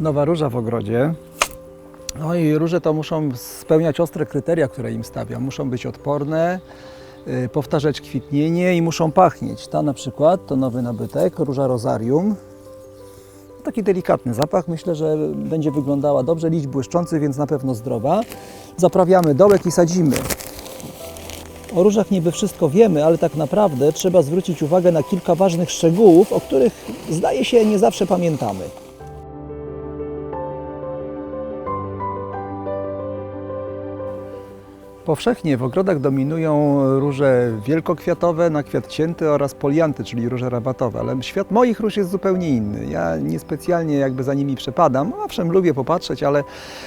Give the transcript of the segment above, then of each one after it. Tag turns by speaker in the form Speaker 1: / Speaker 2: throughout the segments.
Speaker 1: Nowa róża w ogrodzie. No i róże to muszą spełniać ostre kryteria, które im stawiam. Muszą być odporne, y, powtarzać kwitnienie i muszą pachnieć. Ta na przykład to nowy nabytek, róża rozarium. Taki delikatny zapach, myślę, że będzie wyglądała dobrze, liść błyszczący, więc na pewno zdrowa. Zaprawiamy dołek i sadzimy. O różach niby wszystko wiemy, ale tak naprawdę trzeba zwrócić uwagę na kilka ważnych szczegółów, o których zdaje się nie zawsze pamiętamy. Powszechnie. W ogrodach dominują róże wielkokwiatowe, na kwiat cięty oraz polianty, czyli róże rabatowe, ale świat moich róż jest zupełnie inny. Ja niespecjalnie jakby za nimi przepadam, owszem lubię popatrzeć, ale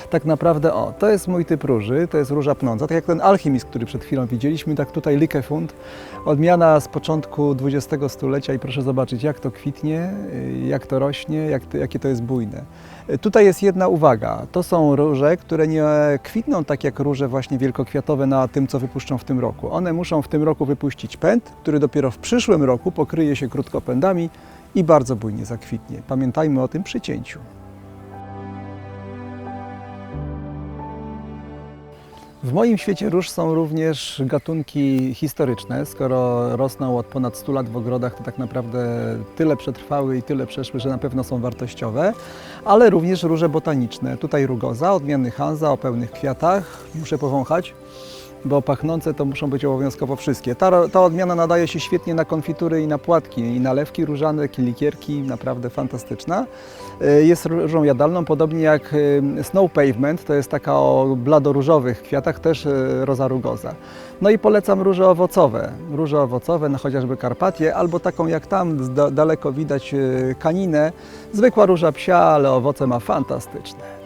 Speaker 1: tak naprawdę o, to jest mój typ róży, to jest róża pnąca, tak jak ten alchemist, który przed chwilą widzieliśmy, tak tutaj Likefund, odmiana z początku XX stulecia i proszę zobaczyć jak to kwitnie, y, jak to rośnie, jak to, jakie to jest bujne. Y, Tutaj jest jedna uwaga, to są róże, które nie kwitną tak jak róże właśnie wielkokwiatowe na tym, co wypuszczą w tym roku. One muszą w tym roku wypuścić pęd, który dopiero w przyszłym roku pokryje się krótkopędami i bardzo bujnie zakwitnie. Pamiętajmy o tym przy cięciu. W moim świecie róż są również gatunki historyczne. Skoro rosną od ponad 100 lat w ogrodach, to tak naprawdę tyle przetrwały i tyle przeszły, że na pewno są wartościowe, ale również róże botaniczne. Tutaj rugoza, odmiany Hanza o pełnych kwiatach. Muszę powąchać, bo pachnące to muszą być obowiązkowo wszystkie. Ta, ta odmiana nadaje się świetnie na konfitury i na płatki, i nalewki różane, likierki, naprawdę fantastyczna. Y, Jest różą jadalną, podobnie jak y, Snow Pavement, to jest taka o bladoróżowych kwiatach, też y, roza rugoza. No i polecam róże owocowe, róże owocowe, no chociażby Karpatię, albo taką jak tam, daleko widać kaninę, zwykła róża psia, ale owoce ma fantastyczne.